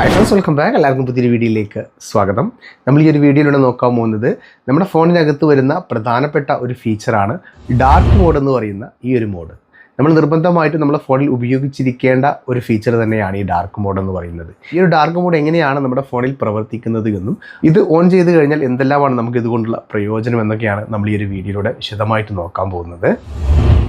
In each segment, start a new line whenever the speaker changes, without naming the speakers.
Hi friends welcome back എല്ലാവർക്കും പുതിയൊരു വീഡിയോയിലേക്ക് സ്വാഗതം. നമ്മൾ ഈ ഒരു വീഡിയോയിലൂടെ നോക്കാൻ പോകുന്നത് നമ്മുടെ ഫോണിനകത്ത് വരുന്ന പ്രധാനപ്പെട്ട ഒരു ഫീച്ചറാണ് ഡാർക്ക് മോഡ് എന്ന് പറയുന്ന ഈ ഒരു മോഡ് നമ്മൾ നിർബന്ധമായിട്ട് നമ്മുടെ ഫോണിൽ ഉപയോഗിച്ചിരിക്കേണ്ട ഒരു ഫീച്ചർ തന്നെയാണ് ഈ ഡാർക്ക് മോഡ് എന്ന് പറയുന്നത്. ഈ ഒരു ഡാർക്ക് മോഡ് എങ്ങനെയാണ് നമ്മുടെ ഫോണിൽ പ്രവർത്തിക്കുന്നത് എന്നും ഇത് ഓൺ ചെയ്ത് കഴിഞ്ഞാൽ എന്തെല്ലാമാണ് നമുക്ക് ഇതുകൊണ്ടുള്ള പ്രയോജനം എന്നൊക്കെയാണ് നമ്മൾ ഈ ഒരു വീഡിയോയിലൂടെ വിശദമായിട്ട് നോക്കാൻ പോകുന്നത്.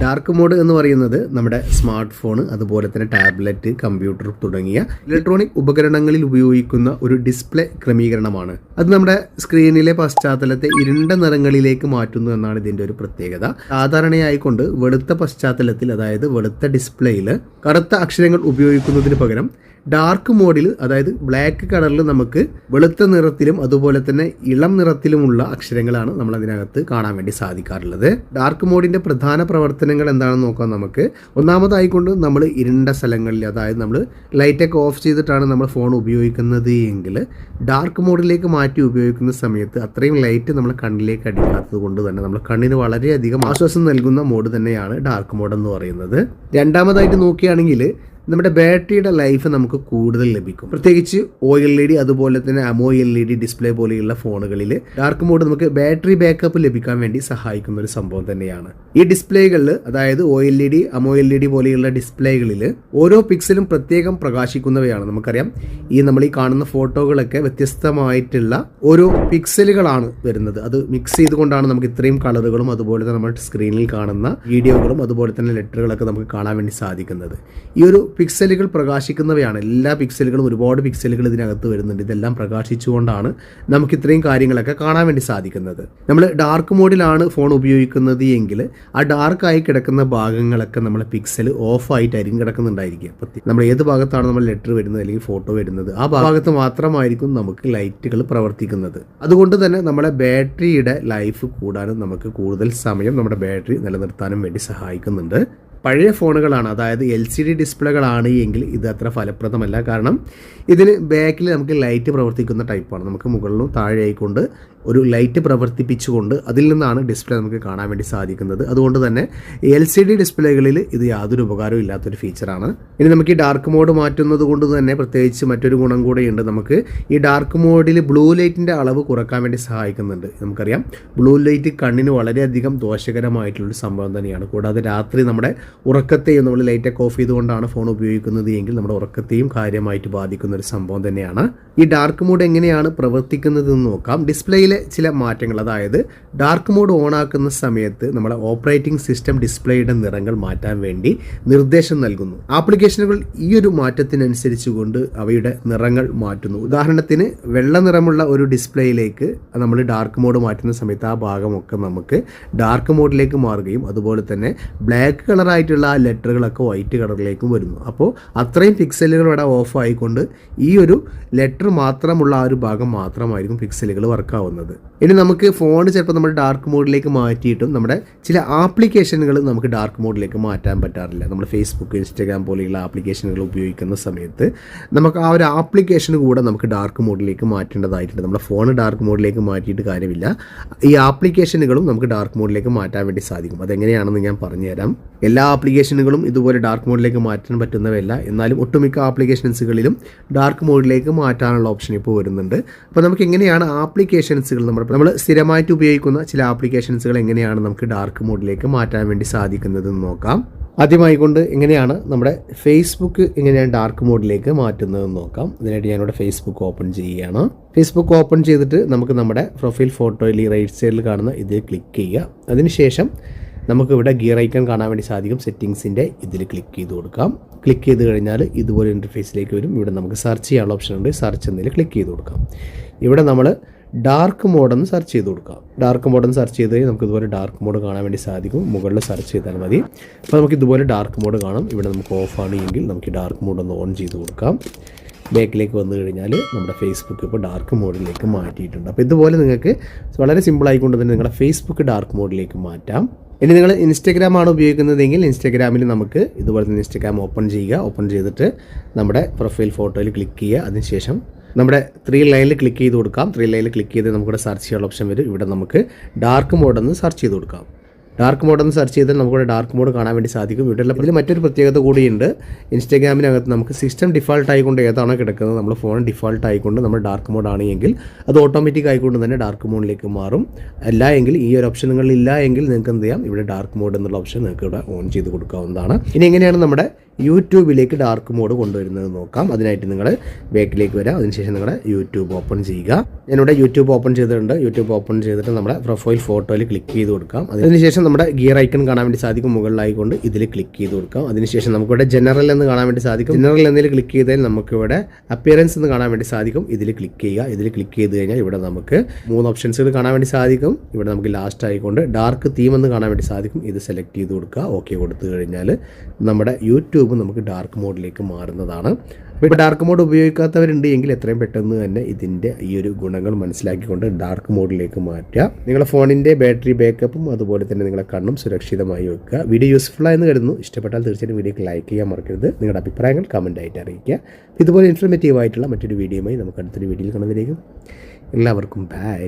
ഡാർക്ക് മോഡ് എന്ന് പറയുന്നത് നമ്മുടെ സ്മാർട്ട് ഫോൺ അതുപോലെ തന്നെ ടാബ്ലറ്റ് കമ്പ്യൂട്ടർ തുടങ്ങിയ ഇലക്ട്രോണിക് ഉപകരണങ്ങളിൽ ഉപയോഗിക്കുന്ന ഒരു ഡിസ്പ്ലേ ക്രമീകരണമാണ്. അത് നമ്മുടെ സ്ക്രീനിലെ പശ്ചാത്തലത്തെ ഇരുണ്ട നിറങ്ങളിലേക്ക് മാറ്റുന്നു എന്നാണ് ഇതിന്റെ ഒരു പ്രത്യേകത. സാധാരണയായിക്കൊണ്ട് വെളുത്ത പശ്ചാത്തലത്തിൽ അതായത് വെളുത്ത ഡിസ്പ്ലേയിൽ കറുത്ത അക്ഷരങ്ങൾ ഉപയോഗിക്കുന്നതിന് പകരം ഡാർക്ക് മോഡിൽ അതായത് ബ്ലാക്ക് കളറിൽ നമുക്ക് വെളുത്ത നിറത്തിലും അതുപോലെ തന്നെ ഇളം നിറത്തിലുമുള്ള അക്ഷരങ്ങളാണ് നമ്മൾ അതിനകത്ത് കാണാൻ വേണ്ടി സാധിക്കാറുള്ളത്. ഡാർക്ക് മോഡിന്റെ പ്രധാന പ്രവർത്തനങ്ങൾ എന്താണെന്ന് നോക്കാം നമുക്ക്. ഒന്നാമതായിക്കൊണ്ട് നമ്മൾ ഇരുണ്ട സ്ഥലങ്ങളിൽ അതായത് നമ്മൾ ലൈറ്റൊക്കെ ഓഫ് ചെയ്തിട്ടാണ് നമ്മൾ ഫോൺ ഉപയോഗിക്കുന്നത് എങ്കിൽ ഡാർക്ക് മോഡിലേക്ക് മാറ്റി ഉപയോഗിക്കുന്ന സമയത്ത് അത്രയും ലൈറ്റ് നമ്മൾ കണ്ണിലേക്ക് അടിക്കാത്തത് കൊണ്ട് തന്നെ നമ്മൾ കണ്ണിന് വളരെയധികം ആശ്വാസം നൽകുന്ന മോഡ് തന്നെയാണ് ഡാർക്ക് മോഡ് എന്ന് പറയുന്നത്. രണ്ടാമതായിട്ട് നോക്കുകയാണെങ്കിൽ നമ്മുടെ ബാറ്ററിയുടെ ലൈഫ് നമുക്ക് കൂടുതൽ ലഭിക്കും. പ്രത്യേകിച്ച് ഒ എൽ ഇ ഡി അതുപോലെ തന്നെ അമോ എൽ ഇ ഡി ഡിസ്പ്ലേ പോലെയുള്ള ഫോണുകളിൽ ഡാർക്ക് മോഡ് നമുക്ക് ബാറ്ററി ബാക്കപ്പ് ലഭിക്കാൻ വേണ്ടി സഹായിക്കുന്ന ഒരു സംഭവം തന്നെയാണ്. ഈ ഡിസ്പ്ലേകളിൽ അതായത് O L E D AMOLED പോലെയുള്ള ഡിസ്പ്ലേകളിൽ ഓരോ പിക്സലും പ്രത്യേകം പ്രകാശിക്കുന്നവയാണ് നമുക്കറിയാം. ഈ നമ്മൾ ഈ കാണുന്ന ഫോട്ടോകളൊക്കെ വ്യത്യസ്തമായിട്ടുള്ള ഓരോ പിക്സലുകളാണ് വരുന്നത്. അത് മിക്സ് ചെയ്തുകൊണ്ടാണ് നമുക്ക് ഇത്രയും കളറുകളും അതുപോലെ തന്നെ നമ്മുടെ സ്ക്രീനിൽ കാണുന്ന വീഡിയോകളും അതുപോലെ തന്നെ ലെറ്ററുകളൊക്കെ നമുക്ക് കാണാൻ വേണ്ടി സാധിക്കുന്നത്. ഈ ഒരു പിക്സലുകൾ പ്രകാശിക്കുന്നവയാണ്. എല്ലാ പിക്സലുകളും ഒരുപാട് പിക്സലുകൾ ഇതിനകത്ത് വരുന്നുണ്ട്. ഇതെല്ലാം പ്രകാശിച്ചുകൊണ്ടാണ് നമുക്ക് ഇത്രയും കാര്യങ്ങളൊക്കെ കാണാൻ വേണ്ടി സാധിക്കുന്നത്. നമ്മൾ ഡാർക്ക് മോഡിലാണ് ഫോൺ ഉപയോഗിക്കുന്നത് എങ്കിൽ ആ ഡാർക്കായി കിടക്കുന്ന ഭാഗങ്ങളൊക്കെ നമ്മൾ പിക്സൽ ഓഫായിട്ടായിരിക്കും കിടക്കുന്നുണ്ടായിരിക്കുക. നമ്മൾ ഏത് ഭാഗത്താണ് നമ്മൾ ലെറ്റർ വരുന്നത് അല്ലെങ്കിൽ ഫോട്ടോ വരുന്നത് ആ ഭാഗത്ത് മാത്രമായിരിക്കും നമുക്ക് ലൈറ്റുകൾ പ്രവർത്തിക്കുന്നത്. അതുകൊണ്ട് തന്നെ നമ്മുടെ ബാറ്ററിയുടെ ലൈഫ് കൂടാനും നമുക്ക് കൂടുതൽ സമയം നമ്മുടെ ബാറ്ററി നിലനിർത്താനും വേണ്ടി സഹായിക്കുന്നുണ്ട്. പഴയ ഫോണുകളാണ് അതായത് എൽ സി ഡി ഡിസ്പ്ലേകളാണ് എങ്കിൽ ഇത് അത്ര ഫലപ്രദമല്ല. കാരണം ഇതിന് ബാക്കിൽ നമുക്ക് ലൈറ്റ് പ്രവർത്തിക്കുന്ന ടൈപ്പാണ്. നമുക്ക് മുകളിലും താഴെയായിക്കൊണ്ട് ഒരു ലൈറ്റ് പ്രവർത്തിപ്പിച്ചുകൊണ്ട് അതിൽ നിന്നാണ് ഡിസ്പ്ലേ നമുക്ക് കാണാൻ വേണ്ടി സാധിക്കുന്നത്. അതുകൊണ്ട് തന്നെ എൽ സി ഡി ഡിസ്പ്ലേകളിൽ ഇത് യാതൊരു ഉപകാരവും ഇല്ലാത്തൊരു ഫീച്ചറാണ്. ഇനി നമുക്ക് ഈ ഡാർക്ക് മോഡ് മാറ്റുന്നത് കൊണ്ട് തന്നെ പ്രത്യേകിച്ച് മറ്റൊരു ഗുണം കൂടെയുണ്ട്. നമുക്ക് ഈ ഡാർക്ക് മോഡിൽ ബ്ലൂ ലൈറ്റിന്റെ അളവ് കുറയ്ക്കാൻ വേണ്ടി സഹായിക്കുന്നുണ്ട്. നമുക്കറിയാം ബ്ലൂ ലൈറ്റ് കണ്ണിന് വളരെയധികം ദോഷകരമായിട്ടുള്ളൊരു സംഭവം തന്നെയാണ്. കൂടാതെ രാത്രി നമ്മുടെ ഉറക്കത്തെയും നമ്മൾ ലൈറ്റൊക്കെ ഓഫ് ചെയ്തുകൊണ്ടാണ് ഫോൺ ഉപയോഗിക്കുന്നത് എങ്കിൽ നമ്മുടെ ഉറക്കത്തെയും കാര്യമായിട്ട് ബാധിക്കുന്ന ഒരു സംഭവം തന്നെയാണ്. ഈ ഡാർക്ക് മോഡ് എങ്ങനെയാണ് പ്രവർത്തിക്കുന്നത് എന്ന് നോക്കാം ഡിസ്പ്ലേയിലെ ചില മാറ്റങ്ങൾ അതായത് ഡാർക്ക് മോഡ് ഓൺ ആക്കുന്ന സമയത്ത് നമ്മുടെ ഓപ്പറേറ്റിംഗ് സിസ്റ്റം ഡിസ്പ്ലേയുടെ നിറങ്ങൾ മാറ്റാൻ വേണ്ടി നിർദ്ദേശം നൽകുന്നു. ആപ്ലിക്കേഷനുകൾ ഈ ഒരു മാറ്റത്തിനനുസരിച്ചുകൊണ്ട് അവയുടെ നിറങ്ങൾ മാറ്റുന്നു. ഉദാഹരണത്തിന് വെള്ള നിറമുള്ള ഒരു ഡിസ്പ്ലേയിലേക്ക് നമ്മൾ ഡാർക്ക് മോഡ് മാറ്റുന്ന സമയത്ത് ആ ഭാഗമൊക്കെ നമുക്ക് ഡാർക്ക് മോഡിലേക്ക് മാറുകയും അതുപോലെ തന്നെ ബ്ലാക്ക് കളറായിട്ടുള്ള ആ ലെറ്ററുകളൊക്കെ വൈറ്റ് കളറിലേക്കും വരുന്നു. അപ്പോൾ അത്രയും പിക്സലുകൾ ഇവിടെ ഓഫ് ആയിക്കൊണ്ട് ഈ ഒരു ലെറ്റർ മാത്രമുള്ള ആ ഒരു ഭാഗം മാത്രമായിരിക്കും പിക്സലുകൾ വർക്കാവുന്നത് ഇനി നമുക്ക് ഫോൺ ചിലപ്പോൾ നമ്മൾ ഡാർക്ക് മോഡിലേക്ക് മാറ്റിയിട്ടും നമ്മുടെ ചില ആപ്ലിക്കേഷനുകൾ നമുക്ക് ഡാർക്ക് മോഡിലേക്ക് മാറ്റാൻ പറ്റാറില്ല. നമ്മൾ ഫേസ്ബുക്ക് ഇൻസ്റ്റാഗ്രാം പോലെയുള്ള ആപ്ലിക്കേഷനുകൾ ഉപയോഗിക്കുന്ന സമയത്ത് നമുക്ക് ആ ഒരു ആപ്ലിക്കേഷൻ കൂടെ നമുക്ക് ഡാർക്ക് മോഡിലേക്ക് മാറ്റേണ്ടതായിട്ടുണ്ട്. നമ്മുടെ ഫോൺ ഡാർക്ക് മോഡിലേക്ക് മാറ്റിയിട്ട് കാര്യമില്ല. ഈ ആപ്ലിക്കേഷനുകളും നമുക്ക് ഡാർക്ക് മോഡിലേക്ക് മാറ്റാൻ വേണ്ടി സാധിക്കും. അതെങ്ങനെയാണെന്ന് ഞാൻ പറഞ്ഞുതരാം. എല്ലാ ആപ്ലിക്കേഷനുകളും ഇതുപോലെ ഡാർക്ക് മോഡിലേക്ക് മാറ്റാൻ പറ്റുന്നവയല്ല. എന്നാലും ഒട്ടുമിക്ക ആപ്ലിക്കേഷൻസുകളിലും ഡാർക്ക് മോഡിലേക്ക് മാറ്റാനുള്ള ഓപ്ഷൻ ഇപ്പോൾ വരുന്നുണ്ട്. അപ്പോൾ നമുക്ക് എങ്ങനെയാണ് ആപ്ലിക്കേഷൻസുകൾ നമ്മൾ നമ്മൾ സ്ഥിരമായിട്ട് ഉപയോഗിക്കുന്ന ചില ആപ്ലിക്കേഷൻസുകൾ എങ്ങനെയാണ് നമുക്ക് ഡാർക്ക് മോഡിലേക്ക് മാറ്റാൻ വേണ്ടി സാധിക്കുന്നത് എന്ന് നോക്കാം. ആദ്യമായി കൊണ്ട് എങ്ങനെയാണ് നമ്മുടെ ഫേസ്ബുക്ക് എങ്ങനെയാണ് ഡാർക്ക് മോഡിലേക്ക് മാറ്റുന്നതെന്ന് നോക്കാം. അതിനായിട്ട് ഞാനിവിടെ ഫേസ്ബുക്ക് ഓപ്പൺ ചെയ്യുകയാണ്. ഫേസ്ബുക്ക് ഓപ്പൺ ചെയ്തിട്ട് നമുക്ക് നമ്മുടെ പ്രൊഫൈൽ ഫോട്ടോയിൽ ഈ റൈറ്റ് സൈഡിൽ കാണുന്ന ഇതിൽ ക്ലിക്ക് ചെയ്യുക. അതിനുശേഷം നമുക്ക് ഇവിടെ ഗിയർ ഐക്കൺ കാണാൻ വേണ്ടി സാധിക്കും. സെറ്റിങ്സിന്റെ ഇതിൽ ക്ലിക്ക് ചെയ്ത് കൊടുക്കാം. ക്ലിക്ക് ചെയ്ത് കഴിഞ്ഞാൽ ഇതുപോലെ ഇന്റർഫേസിലേക്ക് വരും. ഇവിടെ നമുക്ക് സെർച്ച് ചെയ്യാനുള്ള ഓപ്ഷൻ ഉണ്ട്. സെർച്ച് എന്നതിൽ ക്ലിക്ക് ചെയ്ത് കൊടുക്കാം. ഇവിടെ നമ്മൾ ഡാർക്ക് മോഡെന്ന് സെർച്ച് ചെയ്ത് കൊടുക്കാം. ഡാർക്ക് മോഡെന്ന് സെർച്ച് ചെയ്ത് നമുക്ക് ഇതുപോലെ ഡാർക്ക് മോഡ് കാണാൻ വേണ്ടി സാധിക്കും. മുകളിൽ സെർച്ച് ചെയ്താൽ മതി. അപ്പോൾ നമുക്ക് ഇതുപോലെ ഡാർക്ക് മോഡ് കാണാം. ഇവിടെ നമുക്ക് ഓഫ് ആണ് എങ്കിൽ നമുക്ക് ഡാർക്ക് മോഡ് ഒന്ന് ഓൺ ചെയ്ത് കൊടുക്കാം. ബാക്കിലേക്ക് വന്നു കഴിഞ്ഞാൽ നമ്മുടെ ഫേസ്ബുക്ക് ഇപ്പോൾ ഡാർക്ക് മോഡിലേക്ക് മാറ്റിയിട്ടുണ്ട്. അപ്പോൾ ഇതുപോലെ നിങ്ങൾക്ക് വളരെ സിമ്പിൾ സിമ്പിളായിക്കൊണ്ട് തന്നെ നിങ്ങളുടെ ഫേസ്ബുക്ക് ഡാർക്ക് മോഡിലേക്ക് മാറ്റാം. ഇനി നിങ്ങൾ ഇൻസ്റ്റഗ്രാം ആണ് ഉപയോഗിക്കുന്നതെങ്കിൽ ഇൻസ്റ്റഗ്രാമിൽ നമുക്ക് ഇതുപോലെ തന്നെ ഇൻസ്റ്റഗ്രാം ഓപ്പൺ ചെയ്യുക. ഓപ്പൺ ചെയ്തിട്ട് നമ്മുടെ പ്രൊഫൈൽ ഫോട്ടോയിൽ ക്ലിക്ക് ചെയ്യുക. അതിനുശേഷം നമ്മുടെ ത്രീ ലൈനിൽ ക്ലിക്ക് ചെയ്ത് കൊടുക്കാം. ത്രീ ലൈനിൽ ക്ലിക്ക് ചെയ്ത് നമുക്കിവിടെ സെർച്ച് ചെയ്യാനുള്ള ഓപ്ഷൻ വരും. ഇവിടെ നമുക്ക് ഡാർക്ക് മോഡെന്ന് സെർച്ച് ചെയ്ത് കൊടുക്കാം. ഡാർക്ക് മോഡ് എന്ന് സെർച്ച് ചെയ്താൽ നമുക്കിവിടെ ഡാർക്ക് മോഡ് കാണാൻ വേണ്ടി സാധിക്കും. ഇവിടെയുള്ള ഇതിൽ മറ്റൊരു പ്രത്യേകത കൂടിയുണ്ട്. ഇൻസ്റ്റാഗ്രാമിനകത്ത് നമുക്ക് സിസ്റ്റം ഡിഫാൾട്ട് ആയിക്കൊണ്ട് ഏതാണോ കിടക്കുന്നത് നമ്മുടെ ഫോൺ ഡിഫാൾട്ട് ആയിക്കൊണ്ട് നമ്മൾ ഡാർക്ക് മോഡ് ആണെങ്കിൽ അത് ഓട്ടോമാറ്റിക് ആയിക്കൊണ്ട് തന്നെ ഡാർക്ക് മോഡിലേക്ക് മാറും. അല്ല എങ്കിൽ ഈ ഒരു ഓപ്ഷൻ നിങ്ങളിൽ ഇല്ല എങ്കിൽ നിങ്ങൾക്ക് എന്ത് ചെയ്യാം? ഇവിടെ ഡാർക്ക് മോഡ് എന്നുള്ള ഓപ്ഷൻ നിങ്ങൾക്ക് ഇവിടെ ഓൺ ചെയ്ത് കൊടുക്കാവുന്നതാണ്. ഇനി എങ്ങനെയാണ് നമ്മുടെ യൂട്യൂബിലേക്ക് ഡാർക്ക് മോഡ് കൊണ്ടുവരുന്നത് നോക്കാം. അതിനായിട്ട് നിങ്ങൾ ബാക്കിലേക്ക് വരാം. അതിനുശേഷം നിങ്ങളുടെ യൂട്യൂബ് ഓപ്പൺ ചെയ്യുക. ഞാനിവിടെ യൂട്യൂബ് ഓപ്പൺ ചെയ്തിട്ടുണ്ട്. യൂട്യൂബ് ഓപ്പൺ ചെയ്തിട്ട് നമ്മുടെ പ്രൊഫൈൽ ഫോട്ടോയിൽ ക്ലിക്ക് ചെയ്ത് കൊടുക്കാം. അതിനുശേഷം നമ്മുടെ ഗിയർ ഐക്കൺ കാണാൻ വേണ്ടി സാധിക്കും. മുകളിലായിക്കൊണ്ട് ഇതിൽ ക്ലിക്ക് ചെയ്ത് കൊടുക്കാം. അതിനുശേഷം നമുക്കിവിടെ ജനറൽ എന്ന് കാണാൻ വേണ്ടി സാധിക്കും. ജനറൽ എന്നതിൽ ക്ലിക്ക് ചെയ്താൽ നമുക്കിവിടെ അപ്പിയറൻസ് എന്ന് കാണാൻ വേണ്ടി സാധിക്കും. ഇതിൽ ക്ലിക്ക് ചെയ്യുക. ഇതിൽ ക്ലിക്ക് ചെയ്ത് കഴിഞ്ഞാൽ ഇവിടെ നമുക്ക് മൂന്ന് ഓപ്ഷൻസുകൾ കാണാൻ വേണ്ടി സാധിക്കും. ഇവിടെ നമുക്ക് ലാസ്റ്റ് ആയിക്കൊണ്ട് ഡാർക്ക് തീം എന്ന് കാണാൻ വേണ്ടി സാധിക്കും. ഇത് സെലക്ട് ചെയ്ത് കൊടുക്കുക. ഓക്കെ കൊടുത്തു കഴിഞ്ഞാൽ നമ്മുടെ യൂട്യൂബ് നമുക്ക് ഡാർക്ക് മോഡിലേക്ക് മാറുന്നതാണ്. ഇപ്പോൾ ഡാർക്ക് മോഡ് ഉപയോഗിക്കാത്തവരുണ്ട് എങ്കിൽ എത്രയും പെട്ടെന്ന് തന്നെ ഇതിന്റെ ഈ ഒരു ഗുണങ്ങൾ മനസ്സിലാക്കിക്കൊണ്ട് ഡാർക്ക് മോഡിലേക്ക് മാറ്റുക. നിങ്ങളുടെ ഫോണിന്റെ ബാറ്ററി ബാക്കപ്പും അതുപോലെ തന്നെ നിങ്ങളുടെ കണ്ണും സുരക്ഷിതമായി വെക്കുക. വീഡിയോ യൂസ്ഫുൾ ആയെന്ന് കരുതുന്നു. ഇഷ്ടപ്പെട്ടാൽ തീർച്ചയായിട്ടും വീഡിയോക്ക് ലൈക്ക് ചെയ്യാൻ മറക്കരുത്. നിങ്ങളുടെ അഭിപ്രായങ്ങൾ കമന്റ് ആയിട്ട് അറിയിക്കുക. ഇതുപോലെ ഇൻഫർമേറ്റീവ് ആയിട്ടുള്ള മറ്റൊരു വീഡിയോയുമായി നമുക്ക് അടുത്തൊരു വീഡിയോയിൽ കാണുന്നതിലേക്കും എല്ലാവർക്കും ബൈ